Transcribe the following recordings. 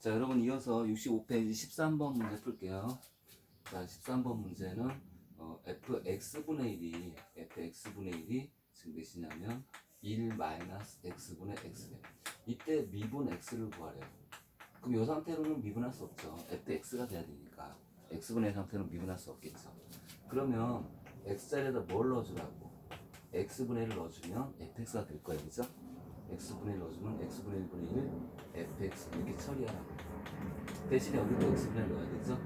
자, 여러분 이어서 65페이지 13번 문제 풀게요. 자, 13번 문제는 어, fx분의 1이 fx분의 1이 지금 몇이냐면 1 마이너스 x분의 x배. 이때 미분 x를 구하래요. 그럼 이 상태로는 미분할 수 없죠. fx가 돼야 되니까. x분의 상태는 미분할 수 없겠죠. 그러면 x자리에다 뭘 넣어주라고? x분의 1을 넣어주면 fx가 될 거예요. 그죠? x분의 1 넣어주면 x분의 1분의 1 fx 이렇게 처리하라고 대신에 여기도 x분의 1 넣어야 되죠?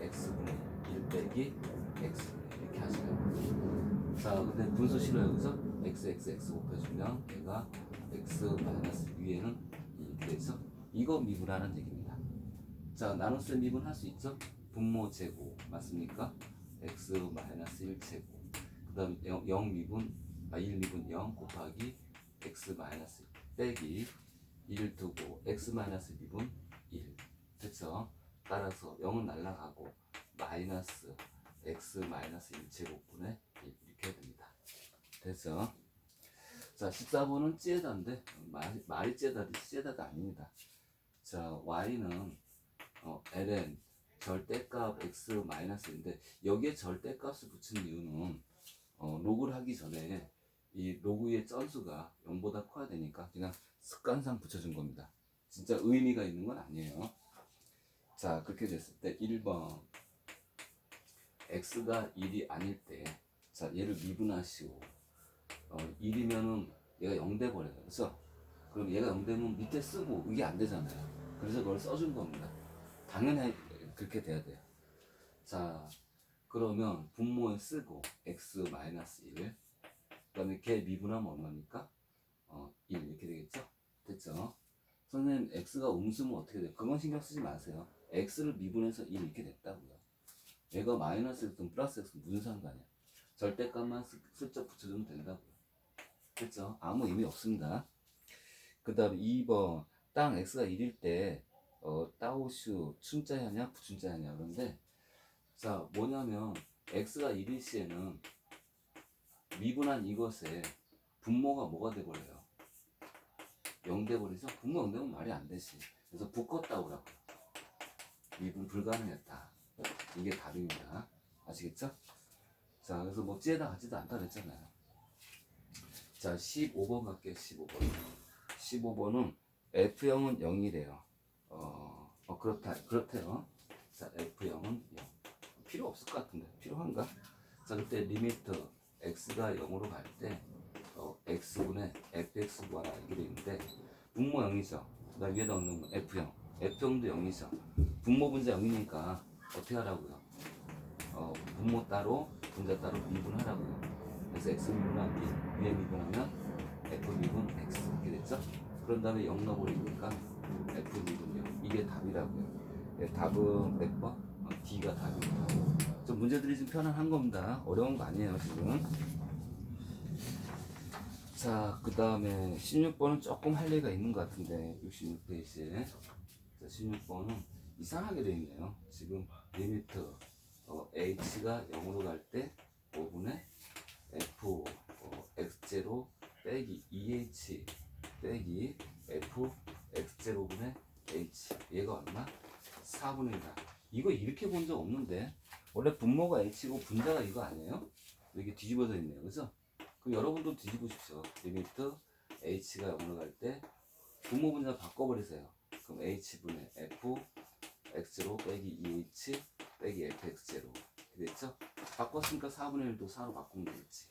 x분의 1 빼기 1 이렇게 하시라고 자 근데 분수 싫어요 그죠? x x x 곱해주면 얘가 x 마이너스 위에는 이렇게 되죠? 이거 미분하는 얘기입니다 자 나눗셈 미분 할 수 있죠? 분모 제곱 맞습니까? x 마이너스 1 제곱 그 다음 0, 0 미분 아, 1 미분 0 곱하기 x 마이너스 빼기 1 두고 x 마이너스 미분 1 됐죠? 따라서 0은 날라가고 마이너스 x 마이너스 1 제곱분의 1 이렇게 됩니다. 됐죠? 자 14번은 찌에다인데 말, 말이 찌에다지 찌에다가 아닙니다. 자 y는 어, ln 절대값 x 마이너스인데 여기에 절대값을 붙인 이유는 어, 로그를 하기 전에 이 로그의 쩐수가 0보다 커야 되니까 그냥 습관상 붙여준 겁니다. 진짜 의미가 있는 건 아니에요. 자, 그렇게 됐을 때 1번 x가 1이 아닐 때 자, 얘를 미분하시고 어, 1이면은 얘가 0 돼 버려요. 그래서 그럼 얘가 0 되면 밑에 쓰고 이게 안 되잖아요. 그래서 그걸 써준 겁니다. 당연히 그렇게 돼야 돼요. 자, 그러면 분모에 쓰고 x 마이너스 1 그 다음에 걔 미분하면 얼마입니까? 어, 1 이렇게 되겠죠? 됐죠? 선생님 x가 음수면 어떻게 돼요? 그건 신경 쓰지 마세요. X를 미분해서 1 이렇게 됐다고요. 얘가 마이너스 x든 플러스 x든 무슨 상관이야? 절대값만 슬- 슬쩍 붙여주면 된다고요. 됐죠? 아무 의미 없습니다. 그 다음에 2번 땅 x가 1일 때 어, 따오슈 춘자냐냐 부춘자냐냐 그런데 자 뭐냐면 x가 1일 시에는 미분한 이것에 분모가 뭐가 돼버려요? 0 돼버리죠? 분모 0 되면 말이 안 되지. 그래서 라고 미분 불가능했다. 이게 답입니다. 아시겠죠? 자, 그래서 뭐 찌에다 같지도 않다 그랬잖아요. 자, 15번 갈게요, 15번. 15번은 F형은 0이래요. 어, 어, 그렇다, 그렇대요. 자, F형은 0. 필요 없을 것 같은데, 필요한가? 자, 그때 리미트 x가 0으로 갈 때 어, x분의 fx 구하라 이렇게 돼 있는데 분모 0이죠. 그 다음 위에다 넣는 건 f형. F형도 0이죠. 분모 분자 0이니까 어떻게 하라고요? 어, 분모 따로 분자 따로 미분하라고요. 그래서 x 미분한 1 위에 미분하면 f 미분 x 이렇게 됐죠? 그런 다음에 0 넣어버리니까 f 미분 0 이게 답이라고요. 예, 답은 몇 번? 어, D가 답입니다. 좀 문제들이 좀 편안한 겁니다. 어려운 거 아니에요, 지금. 자, 그 다음에 16번은 조금 할 얘기가 있는 것 같은데, 66페이지에. 자, 16번은 이상하게 되어 있네요. 지금 리미트, 어, h가 0으로 갈 때 5분의 f, 어, x0 빼기 2h 빼기 f x0분의 h. 얘가 얼마? 4분의 1이다. 이거 이렇게 본 적 없는데 원래 분모가 h고 분자가 이거 아니에요? 이게 뒤집어져 있네요 그죠? 그럼 여러분도 뒤집으십시오 리미트 h가 0으로 갈 때 분모 분자 바꿔버리세요 그럼 h분의 f x0 빼기 2h 빼기 fx0 이렇게 됐죠? 바꿨으니까 4분의 1도 4로 바꾸면 되겠지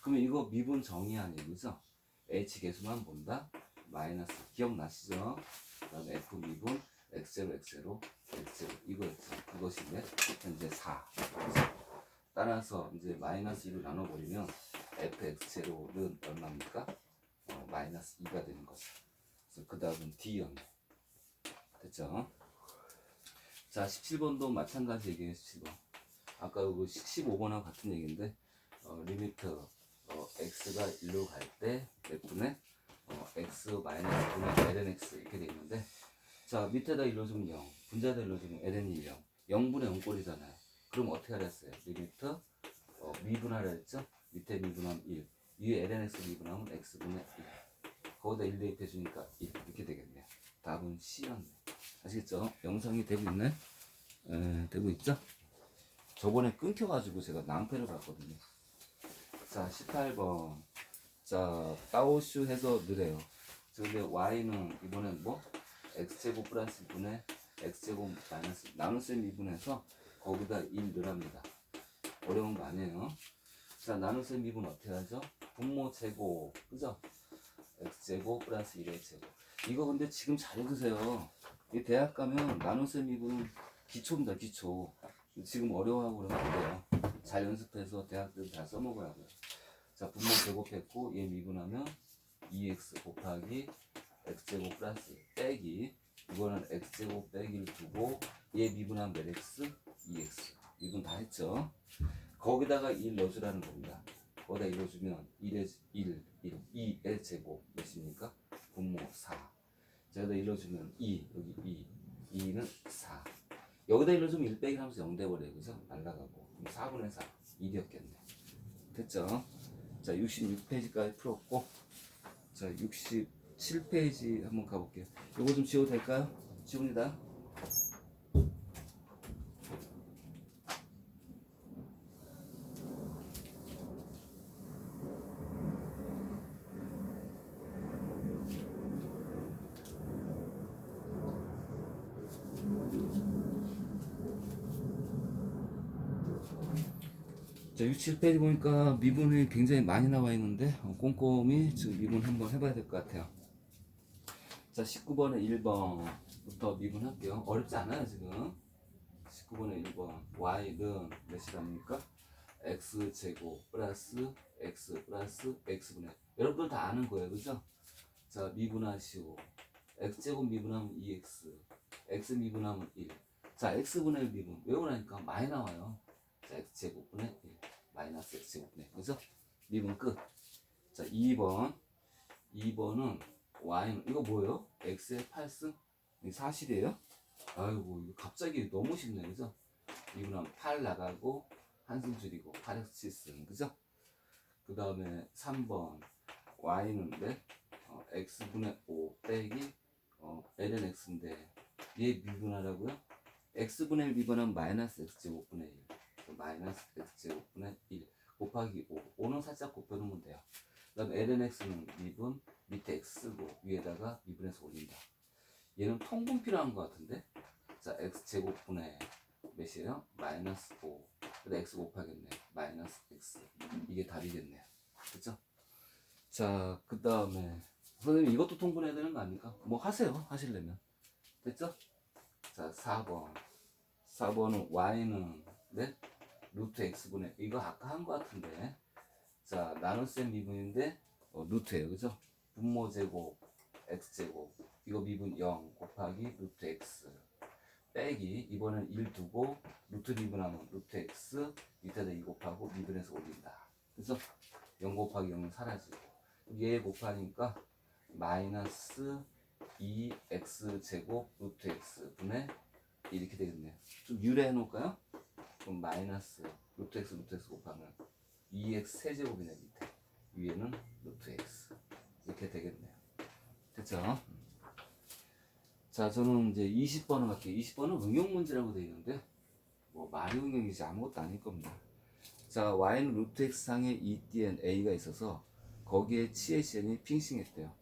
그러면 이거 미분 정의 아니에요 그죠? h 계수만 본다 마이너스 기억나시죠? 그 다음에 f 미분 x0 x0 x0 이거였죠. 그것이 이제 현재 4. 따라서 이제 마이너스 2로 나눠버리면 fx0는 얼마입니까? 어, 마이너스 2가 되는 거죠. 그래서 그 다음은 D형. 됐죠? 자, 17번도 마찬가지 얘기예요, 17번. 아까 그 15번하고 같은 얘기인데, 어, 리미트, 어, x가 1로 갈 때, 몇 분의, 어, x 마이너스 분의 ln x 이렇게 돼 있는데, 자, 밑에다 일러주면 0, 분자에다 일러주면 ln이 0. 0분의 0꼴이잖아요. 그럼 어떻게 하랬어요? 리미트, 어, 미분하라 했죠? 밑에 미분하면 1. 위에 lnx 미분하면 x분의 1. 거기다 1 대입해주니까 1. 이렇게 되겠네요. 답은 C였네. 아시겠죠? 영상이 되고 있네? 에, 되고 있죠? 저번에 끊겨가지고 제가 낭패를 봤거든요. 자, 18번. 자, 따오슈 해서 느래요. 자, 근데 y는 이번엔 뭐? x제곱 플러스 2분의 x제곱 마이너스 나눗셈 2분해서 거기다 1 넣으랍니다. 어려운 거 아니에요. 자, 나눗셈 2분 어떻게 하죠? 분모 제곱, 그죠? x제곱 플러스 1의 제곱. 이거 근데 지금 잘 읽으세요. 이 대학 가면 나눗셈 2분은 기초입니다, 기초. 지금 어려워하고 돼요. 잘 연습해서 대학들 다 써먹어야 돼요. 자, 분모 제곱했고, 얘 미분하면 2x 곱하기 x제곱 플러스 빼기 이거는 x제곱 빼기를 두고 얘 미분하면 몇 x? 2x 미분 다 했죠? 거기다가 1 넣어주라는 겁니다. 거기다 1 넣어주면 1의 1, 1, 2의 제곱 몇입니까? 분모 4 자, 여기다 1 넣어주면 2, 여기 2, 2는 4 여기다 1 넣어주면 1 빼기 하면서 0 돼버려요. 그죠? 날라가고 그럼 4분의 4 1이었겠네. 됐죠? 자, 66페이지까지 풀었고 자, 67페이지 한번 가볼게요. 요거 좀 지워도 될까요? 지웁니다. 자, 67페이지 보니까 미분이 굉장히 많이 나와 있는데 어, 꼼꼼히 지금 미분 한번 해봐야 될 것 같아요. 자, 19번에 1번부터 미분할게요. 어렵지 않아요, 지금. 19번에 1번. y는 몇이랍니까? x제곱 플러스 x 플러스 x분의 여러분들 다 아는 거예요, 그죠? 자, 미분하시오. x제곱 미분하면 2x, x 미분하면 1. 자, x분의 1 미분 외우라니까 많이 나와요. 자, x제곱분의 1 마이너스 1 그죠? 미분 끝. 자, 2번. 2번은 y는 이거 뭐예요? x의 8승? 이 사실이에요? 아이고 이거 갑자기 너무 쉽네 그죠? 미분하면 8 나가고 한승 줄이고 8x 7승 그죠? 그 다음에 3번 y는 네? 어, x분의 5 빼기 어, ln x인데 얘 미분하라고요? x분의 1 미분하면 마이너스 x제곱분의 1 마이너스 x제곱분의 1 곱하기 5 5는 살짝 곱해놓으면 돼요 그 다음 ln x는 미분 밑에 x 쓰고 위에다가 미분해서 올린다 얘는 통분 필요한 것 같은데 자 x제곱분의 몇이에요? 마이너스 5 그다음 x 곱하겠네 마이너스 x 이게 답이겠네요 그죠? 자그 다음에 선생님 이것도 통분해야 되는 거 아닙니까? 뭐 하세요 하실려면 됐죠? 자 4번 4번은 y는 네? 루트 x분의 이거 아까 한 거 같은데. 자 나눗셈 미분인데 어, 루트예요. 그죠? 분모 제곱 x제곱. 이거 미분 0 곱하기 루트 x. 빼기 이번엔 1 두고 루트 미분하면 루트 x 밑에다 2 곱하고 미분해서 올린다. 그래서 0 곱하기 0은 사라지고. 얘 곱하니까 마이너스 2x 제곱 루트 x 분의 이렇게 되겠네요. 좀 유래해 놓을까요? 그럼 마이너스 루트 x 루트 x 곱하면 2x 세제곱이네 밑에. 위에는 루트 x 이렇게 되겠네요. 됐죠? 자 저는 이제 20번을 갈게요. 20번은 응용 문제라고 되어 있는데 뭐 말이 응용이지 아무것도 아닐 겁니다. 자 y는 루트 x 상에 EDN a가 있어서 거기에 치에시엔이 핑싱했대요.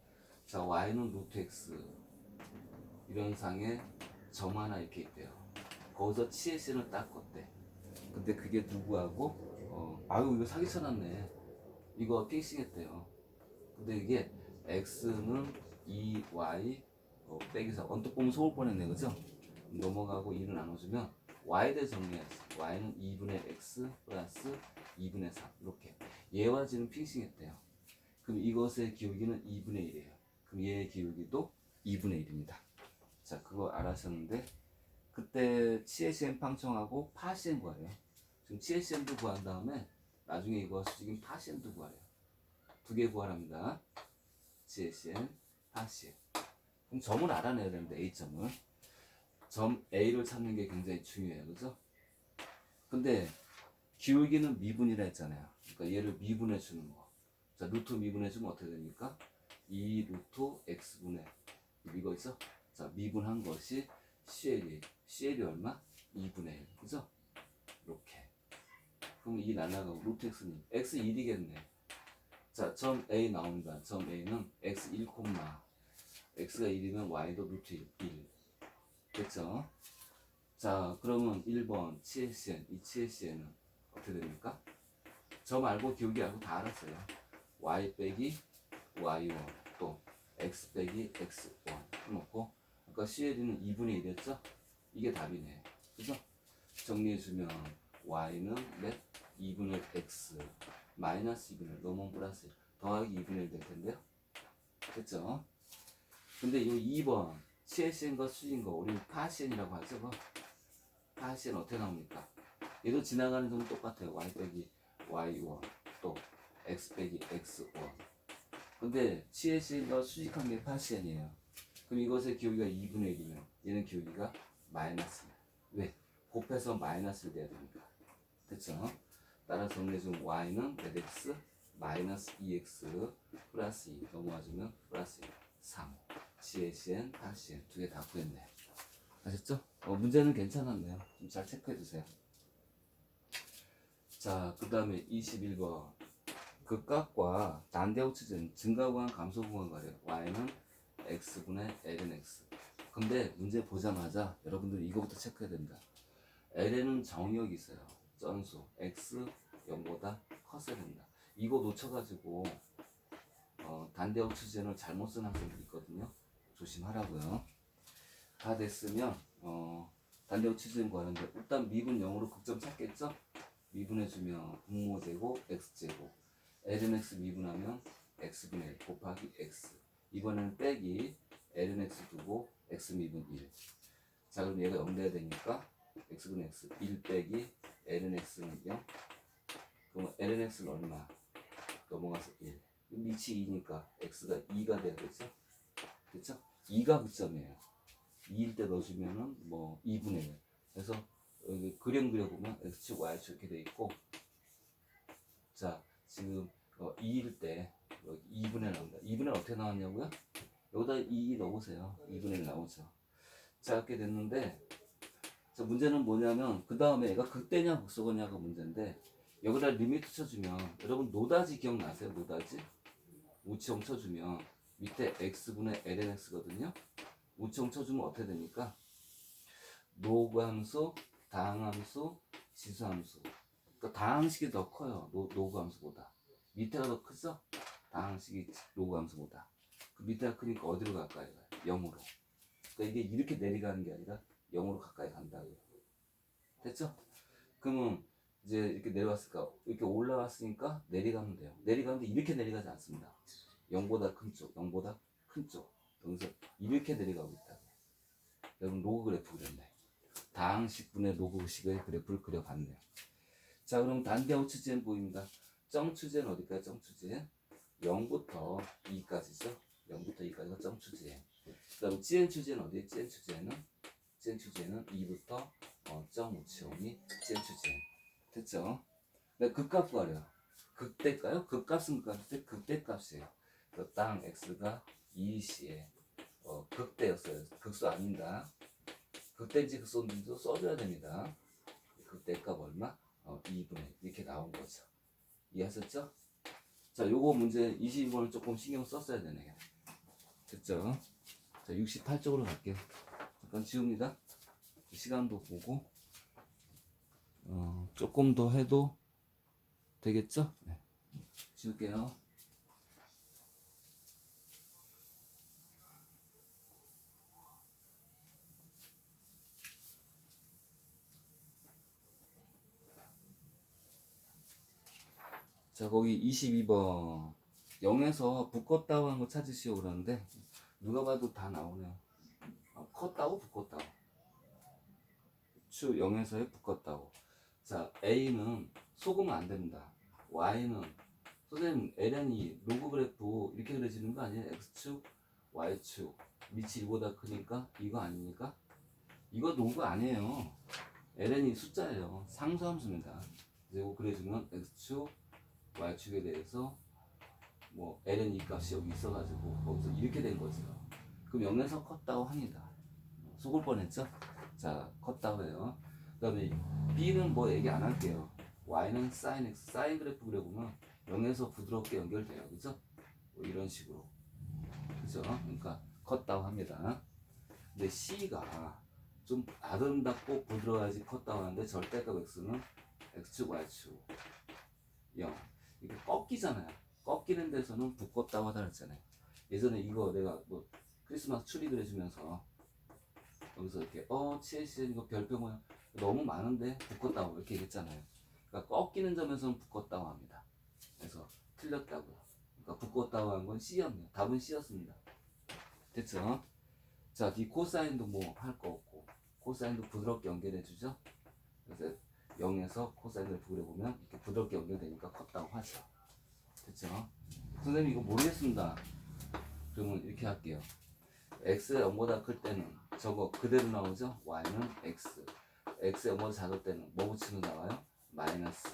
자 y는 루트 x 이런 상에 점 하나 이렇게 있대요. 거기서 치에시엔을 딱 껐대 근데 그게 누구하고? 어 아유 이거 사기 쳐놨네. 이거 핑싱했대요. 근데 이게 x는 2y 어, 빼기서 언뜻 보면 속을 뻔했네 그죠? 넘어가고 2를 나눠주면 y에 대해 정리해야지 y는 2분의 x 플러스 2분의 3 이렇게. 얘와 지는 핑싱했대요. 그럼 이것의 기울기는 2분의 1이에요. 그럼 얘의 기울기도 2분의 1입니다. 자 그거 알아셨는데 그때 치에시엔 팡청하고 파시엔 구하래요 지금 치에시엔도 구한 다음에 나중에 이거 수직인 파시엔도 구하래요 두 개 구하랍니다 치에시엔 파시엔 그럼 점을 알아내야 되는데 A점을 점 A를 찾는 게 굉장히 중요해요 그죠? 근데 기울기는 미분이라 했잖아요 그러니까 얘를 미분해 주는 거 자, 루트 미분해 주면 어떻게 됩니까? 2 루트 x분의 이거 있어? 자, 미분한 것이 CL이 CL이 얼마? 2분의 1 그죠? 이렇게 그럼 이 날라가고 루트 x는 x 1이겠네 자, 점 A 나옵니다. 점 A는 x 1, x가 1이면 y도 루트 1. 1. 됐죠? 자, 그러면 1번 CSN, 이 CSN은 어떻게 됩니까? 저 말고 기억이 알고 다 알았어요. y 빼기 y1 또 x 빼기 x1 해놓고 아까 CL은 2분의 1이었죠? 이게 답이네. 그죠? 정리해주면 y는 몇? 2분의 x 마이너스 2분의 1 넘으면 플러스 1 더하기 2분의 1 될 텐데요. 됐죠? 근데 이 2번 CSN과 수인 거 우리 파시엔이라고 하죠. 그거. 파시엔 어떻게 나옵니까? 얘도 지나가는 점은 똑같아요. y 빼기 y1 또 x 빼기 x1 근데 CSN과 수직한 게 파시엔이에요. 그럼 이것의 기울기가 2분의 1이면 얘는 기울기가 마이너스 왜? 곱해서 마이너스를 내야 됩니다. 됐죠? 따라 정리해주면 y는 몇 x 마이너스 2x 플러스 2 넘어가주면 플러스 1 3 CSN, 파시엔 두개 다 구했네. 아셨죠? 어, 문제는 괜찮았네요. 좀 잘 체크해주세요. 자그 다음에 21번. 극각과 단대우치전 증가구간 감소구간 가려 y는 x분의 ln x. 근데 문제 보자마자 여러분들 이거부터 체크해야 된다. ln은 정의역이 있어요 전수 x 0보다 컸어야 된다. 이거 놓쳐가지고 어, 단대역 추진을 잘못 쓴 학생들 있거든요. 조심하라고요. 다 됐으면 어, 단대역 추진 구하는데 일단 미분 0으로 극점 찾겠죠? 미분해주면 분모제곱 x제곱 ln x 미분하면 x분의 1 곱하기 x 이번에는 빼기 ln x 두고 x 미분 1자 그럼 얘가 0 돼야 되니까 x분의 x 1 빼기 ln x는 0 그러면 ln x는 얼마? 넘어가서 1 밑이 2니까 x가 2가 돼야겠죠? 그쵸? 2가 극점이에요 2일 때 넣어주면은 뭐 2분의 1 그래서 여기 그림 그려보면 x축 y축 이렇게 돼 있고 자 지금 어, 2일 때 여기 2분의 1 나온다 2분의 1 어떻게 나왔냐고요? 여기다 2 넣으세요 2분의 1 나오죠 자 이렇게 됐는데 자, 문제는 뭐냐면 그 다음에 얘가 극대냐 극소거냐가 문제인데 여기다 리미트 쳐주면 여러분 노다지 기억나세요? 노다지 우치형 쳐주면 밑에 x분의 ln x거든요. 우치형 쳐주면 어떻게 됩니까? 노구함수, 다항함수, 지수함수. 그러니까 다항식이 더 커요. 노, 노구함수보다. 밑에가 더 크죠? 다항식이 노구함수보다. 그 밑에가 크니까 어디로 가요? 0으로. 그러니까 이게 이렇게 내려가는 게 아니라 0으로 가까이 간다고요. 됐죠? 그러면 이제 이렇게 내려왔을까? 이렇게 올라왔으니까 내려가면 돼요. 내려가는데 이렇게 내려가지 않습니다. 0보다 큰 쪽, 0보다 큰 쪽. 여기서 이렇게 내려가고 있다. 여러분 로그 그래프 그렸네. 다항식분의 로그식의 그래프를 그려봤네요. 자 그럼 단대호 추진 보입니다. 점추진 어디까지 점추진? 0부터 2까지죠. 0부터 2까지가 점추진. 그다음 찌엔 추진 어디에 찌엔 추진은? 추진은 2부터 어, 점 우치온이 찌엔 추진. 됐죠? 네, 극값 구하려. 극대가요? 극값은 극값인데 극대값이에요. 그땅 x가 2시에 어, 극대였어요. 극수 아닙니다. 극대인지 극소인지도 써줘야 됩니다. 극대값 얼마? 어, 2분의 이렇게 나온 거죠. 이해하셨죠? 자, 요거 문제 22번을 조금 신경 썼어야 되네요. 됐죠? 자, 68쪽으로 갈게요. 잠깐 지웁니다. 시간도 보고 어, 조금 더 해도 되겠죠? 네. 지울게요. 자, 거기 22번. 0에서 붙었다고 하는 거 찾으시오 그러는데, 누가 봐도 다 나오네요. 어, 컸다고 붙었다고. 추 0에서의 붙었다고. 자, A는 속으면 안 됩니다. Y는, 선생님, ln이 로그 그래프 이렇게 그려지는 거 아니에요? X축, Y축. 밑이 1보다 크니까 이거 아닙니까? 이거 로그 아니에요. ln이 숫자예요. 상수함수입니다. 그리고 그려주면 X축, Y축에 대해서 뭐 ln 이 값이 여기 있어가지고 거기서 이렇게 된 거죠. 그럼 0에서 컸다고 합니다. 속을 뻔했죠? 자, 컸다고요. 그 다음에 B는 뭐 얘기 안 할게요. Y는 sin x, 사인 그래프 그려보면 0에서 부드럽게 연결돼요, 그죠? 뭐 이런 식으로, 그죠? 그러니까 컸다고 합니다. 근데 C가 좀 아름답고 부드러워야지 컸다고 하는데 절대값 x는 x축, y축 0. 이게 꺾이잖아요. 꺾이는 데서는 두껍다고 하다 그랬잖아요. 예전에 이거 내가 뭐 크리스마스 추리 그려주면서 여기서 이렇게 어 치에시엔 이거 모양 너무 많은데 두껍다고 이렇게 얘기했잖아요. 그러니까 꺾이는 점에서는 두껍다고 합니다. 그래서 틀렸다고요. 그러니까 두껍다고 한 건 C였네요. 답은 C였습니다. 됐죠? 자, 뒤 코사인도 뭐 할 거 없고 코사인도 부드럽게 연결해 주죠. 그래서 0에서 코사인을 그려보면 이렇게 부드럽게 연결되니까 컸다고 하죠. 됐죠? 선생님 이거 모르겠습니다. 그러면 이렇게 할게요. X가 0보다 클 때는 저거 그대로 나오죠? y는 x. x가 0보다 작을 때는 뭐 붙이면 나와요? 마이너스.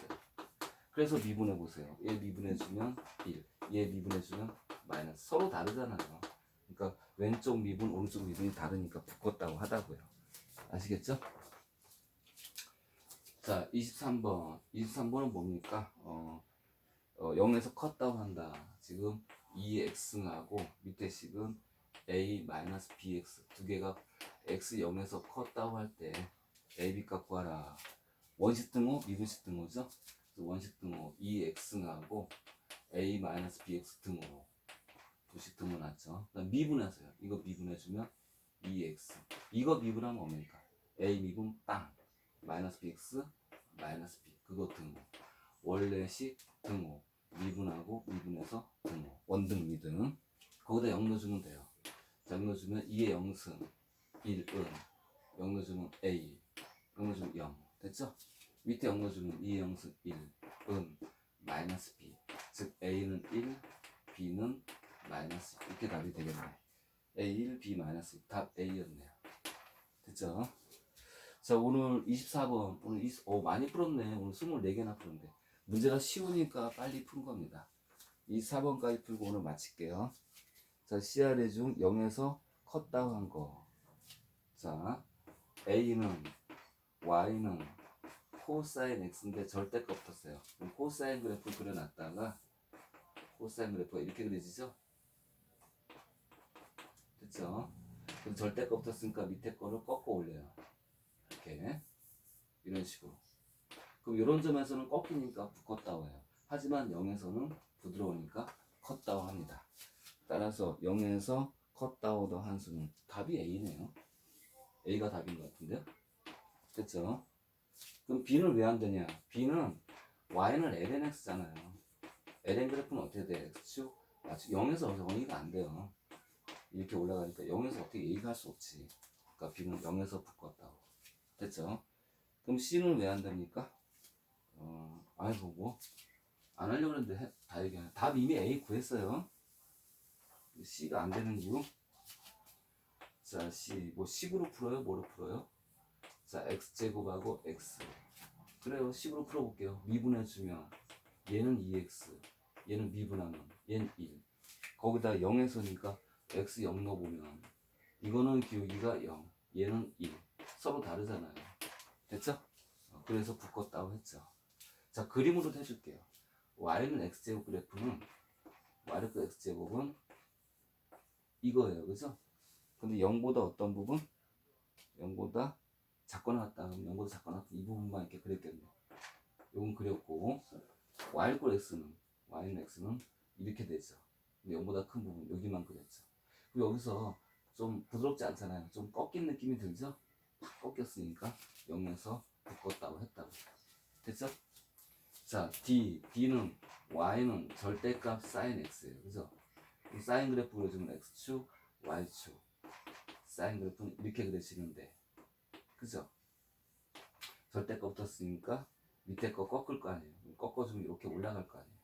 그래서 미분해 보세요. 얘 미분해 주면 1, 얘 미분해 주면 마이너스. 서로 다르잖아요. 그러니까 왼쪽 미분, 오른쪽 미분이 다르니까 붙었다고 하다고요. 아시겠죠? 자, 23번. 23번은 뭡니까? 어, 어, 0에서 컸다고 한다. 지금 2x하고 밑에 식은 a-bx 두 개가 x 0에서 컸다고 할 때 a, b 값 구하라. 원식 등호, 미분식 등호죠? 원식 등호 2x하고 a-bx 등호로 두식 등호 났죠. 미분해서요. 이거 미분해주면 2x. 이거 미분하면 뭡니까? a 미분 빵. 마이너스 bx 마이너스 b 그거 등호. 원래식 등호. 미분하고 미분해서 등호. 원등 미등. 거기다 0 넣어주면 돼요. 자, 0 넣어주면 2의 0승 1은. 0 넣어주면 a 0 넣어주면 0 됐죠? 밑에 0 넣어주면 2의 0승 1은 마이너스 b. 즉 a는 1 b는 마이너스 이렇게 답이 되겠네. A1 b 마이너스 답 a였네요. 됐죠? 자 오늘 24번 오늘 20, 오 많이 풀었네. 오늘 24개나 풀었는데. 문제가 쉬우니까 빨리 푼 겁니다. 24번까지 풀고 오늘 마칠게요 자 CR의 중 0에서 컸다고 한 거. 자 A는 Y는 코사인 X인데 절대값 없었어요. 그럼 코사인 그래프 그려놨다가 코사인 그래프가 이렇게 그려지죠? 됐죠? 그럼 절대값 없었으니까 밑에 거를 꺾어 올려요. 이렇게. 이런 식으로. 그럼 이런 점에서는 꺾이니까 컸다고 해요. 하지만 0에서는 부드러우니까 컸다고 합니다 따라서 0에서 컸다오더 한수는 답이 A네요. A가 답인 것 같은데요? 됐죠? 그럼 B는 왜 안 되냐? B는 Y는 LNX잖아요. LN 그래프는 어떻게 돼? X축? Y축 0에서 0이가 안 돼요. 이렇게 올라가니까 0에서 어떻게 A가 할 수 없지. 그러니까 B는 0에서 붙었다고. 됐죠? 그럼 C는 왜 안 됩니까? 어, 아이고 뭐. 안 하려고 했는데 해- 다 얘기하네. 답 이미 A 구했어요. C가 안 되는 이유? 자, C 뭐 10으로 풀어요? 뭐로 풀어요? 자, x 제곱하고 x. 그래요. 10으로 풀어 볼게요. 미분해 주면 얘는 2x, 얘는 미분하면 얘는 1. 거기다 0에서니까 x 0 넣어 보면 이거는 기울기가 0, 얘는 1. 서로 다르잖아요. 됐죠? 어, 그래서 묶었다고 했죠. 자, 그림으로 해줄게요. y는 x제곱 그래프는 y르 x제곱은 이거예요. 그죠? 근데 0보다 어떤 부분? 0보다 작거나 같다. 그럼 0보다 작거나 같다. 이 부분만 이렇게 그렸겠네. 요건 그렸고, y 꼴 x는, y는 x는 이렇게 되죠. 근데 0보다 큰 부분, 여기만 그렸죠. 그리고 여기서 좀 부드럽지 않잖아요. 좀 꺾인 느낌이 들죠? 팍 꺾였으니까 0에서 묶었다고 했다고. 됐죠? 자, D, D는 Y는 절대값 sin X예요. 그죠? 이 사인 그래프 그려주면 X축, Y축. 사인 그래프는 이렇게 그려지는데. 그죠? 절대값 붙었으니까 밑에 거 꺾을 거 아니에요. 꺾어주면 이렇게 올라갈 거 아니에요.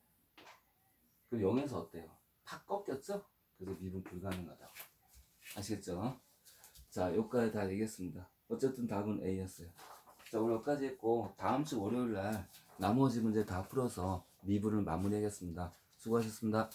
그럼 0에서 어때요? 팍 꺾였죠? 그래서 미분 불가능하다고. 아시겠죠? 자, 여기까지 다 얘기했습니다. 어쨌든 답은 A였어요. 자, 오늘 여기까지 했고, 다음 주 월요일 날 나머지 문제 다 풀어서 미분을 마무리하겠습니다. 수고하셨습니다.